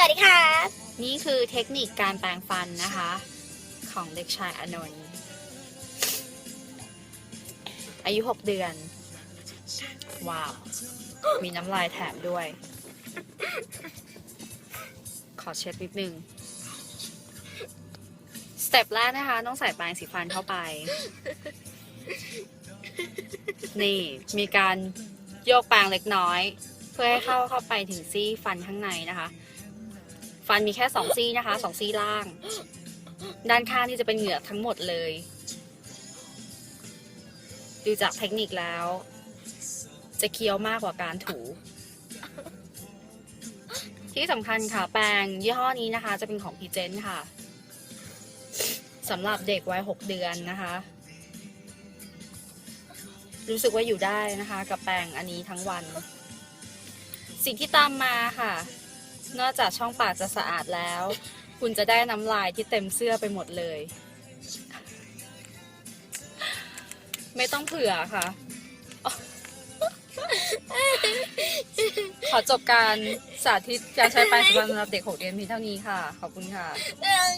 สวัสดีค่ะ นี่คือเทคนิคการแปรงฟันนะคะ ของเด็กชายอนนท์อายุ6เดือน ว้าว มีน้ำลายแถมด้วย ขอเช็ดนิดนึง สเต็ปแรกนะคะ ต้องใส่แปรงสีฟันเข้าไป นี่มีการโยกแปรงเล็กน้อย เพื่อให้เข้าเข้าไปถึงซี่ฟันข้างในนะคะ ฟันมีแค่สองซี่นะคะสองซี่ล่าง ด้านข้างที่จะเป็นเหงือกทั้งหมดเลย ดูจากเทคนิคแล้ว จะเคี้ยวมากกว่าการถู ที่สำคัญค่ะ แปรงยี่ห้อนี้นะคะ จะเป็นของพีเจนค่ะสำหรับเด็กวัยหกเดือนนะคะ รู้สึกว่าอยู่ได้นะคะ กับแปรงอันนี้ทั้งวัน สิ่งที่ตามมาค่ะ นอกจากช่องปากจะสะอาดแล้ว คุณจะได้น้ำลายที่เต็มเสื้อไปหมดเลย ไม่ต้องเผื่อค่ะ ขอจบการสาธิตการใช้แปรงสีฟันสำหรับเด็กหกเดือนเพียงเท่านี้ค่ะ ขอบคุณค่ะ เรื่อง